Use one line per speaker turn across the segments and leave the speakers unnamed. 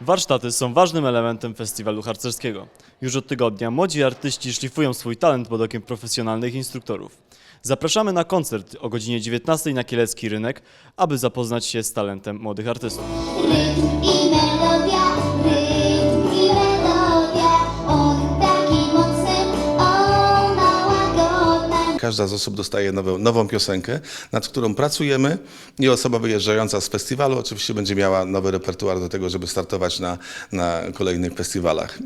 Warsztaty są ważnym elementem festiwalu harcerskiego. Już od tygodnia młodzi artyści szlifują swój talent pod okiem profesjonalnych instruktorów. Zapraszamy na koncert o godzinie 19 na Kielecki Rynek, aby zapoznać się z talentem młodych artystów.
Każda z osób dostaje nową, nową piosenkę, nad którą pracujemy i osoba wyjeżdżająca z festiwalu oczywiście będzie miała nowy repertuar do tego, żeby startować na, na kolejnych festiwalach.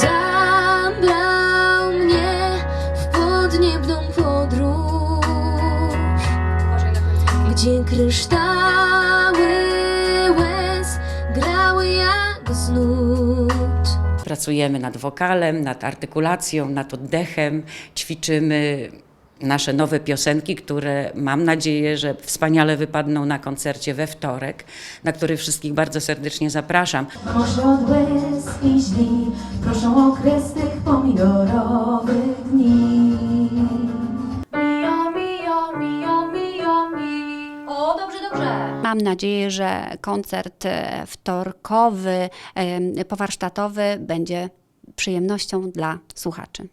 Zabrał mnie w podniebną podróż, gdzie kryształy łez grały jak znód.
Pracujemy nad wokalem, nad artykulacją, nad oddechem, ćwiczymy nasze nowe piosenki, które mam nadzieję, że wspaniale wypadną na koncercie we wtorek, na który wszystkich bardzo serdecznie zapraszam.
Może od łez i źli proszą o kres tych pomidorowych dni.
Mio, mio, mio, mio, mi. O, dobrze, dobrze.
Mam nadzieję, że koncert e, wtorkowy, em, powarsztatowy będzie przyjemnością dla słuchaczy.